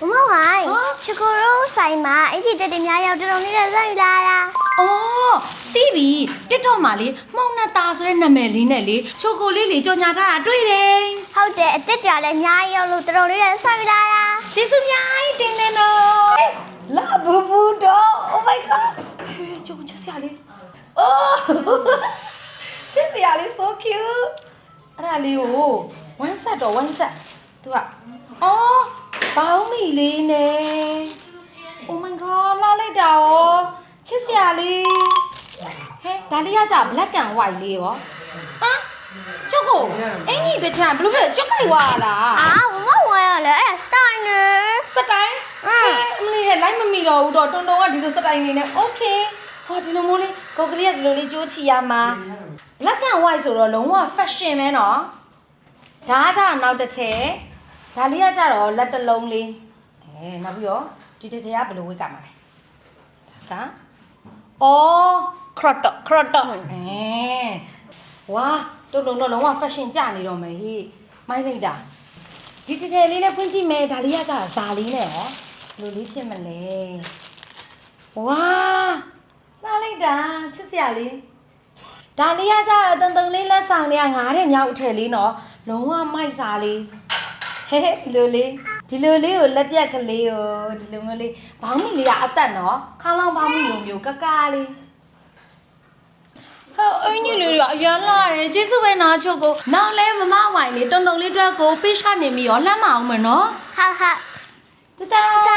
မမဝိုင်းချီကိုရိုးဆိုင်မှာအင်ဂျီတက်တင်များရောက်တော်တော်လေးနဲ့ဆက်ယူလာတာအော်တီးပြီ TikTok မှာလေမှုံနဲ့ตาဆိုတဲ့နာမည်လေးနဲ့လေချိုကိုလေးလေးကြော်ညာထားတာတွေ့တယ်ဟုတ်တယ်အစ်စ်ကြလည်းအများကြီးရောက်လို့တော်တော်လေးနဲ့ဆက်ယူလာတာကျေးဇူးများကြီးတင်နေနော်လာဘူဘူတော့ Oh my god ချိုကိုချစ်စရာလေး Oh ချစ်စရာလေး so cute အဲ့ဒါလေးကို one set တော့ one set သူကအော်ဘော င်းမီလေးနဲ့ Oh my god လာလိုက်တာရောချစ်စရာလေးဟဲ့ဒါလေးကကြ black and white လေးရောဟမ်ကျုပ်ကိုအင်ကြီးတစ်ချမ်းဘယ်လိုဖြစ်ကျုပ်ခိုက်ဝါလားအာမမဝိုင်းကလည်းအဲ့ဒါစတိုင်နေစတိုင်အင်းဟဲ့အမလေးဟဲ့လိုက်မမီတော့ဘူးတော့တုံတုံကဒီလိုစတိုင်နေနဲ့ okay ဟောဒီလိုမျိုးလေးကိုကလေးကဒီလိုလေးကြိုးချီရမှာ black and white ဆိုတော့လုံးဝ fashion ပဲနော်ဒါကကြတော့နောက်တစ်ချက် ဒါလေးကကြတော့လက်တစ်လုံးလေးအဲနောက်ပြီးတော့ဒီတစ်ထည်ကဘယ်လိုဝိတ်ကမှာလဲဒါကအော် crop top crop top အဲဝါတုံတုံတော့လုံးဝ fashion ကြနေတော့မယ်ဟေ့မိုင်းလိုက်တာဒီတထည်လေးနဲ့ဖွင့်ကြည့်မယ်ဒါလေးကကြာဇာလေးနဲ့ဟောဘယ်လိုလေးဖြစ်မလဲဝါလာလိုက်တာချစ်စရာလေးဒါလေးကကြာတန်တန်လေးလက်ဆောင်လေးကငားတဲ့မြောက်အထည်လေးနော်လုံးဝမိုက်စာလေး ဟဲ့ဒီလိုလေးဒီလိုလေးကိုလက်ပြက်ကလေးကိုဒီလိုမျိုးလေးဘောင်းမီလေးကအသက်နော်ခါလောင်ဘောင်းမီလိုမျိုးကကလေးဟောအင်းကြီးလေးတွေအရန်လာတယ်ကျေးဇူးပဲနော်ချုပ်ကိုနောက်လဲမမဝိုင်လေးတုံတုံလေးအတွက်ကိုပိတ်ချနေပြီရောလှမ်းမအောင်မနော်ဟာဟာတတတာ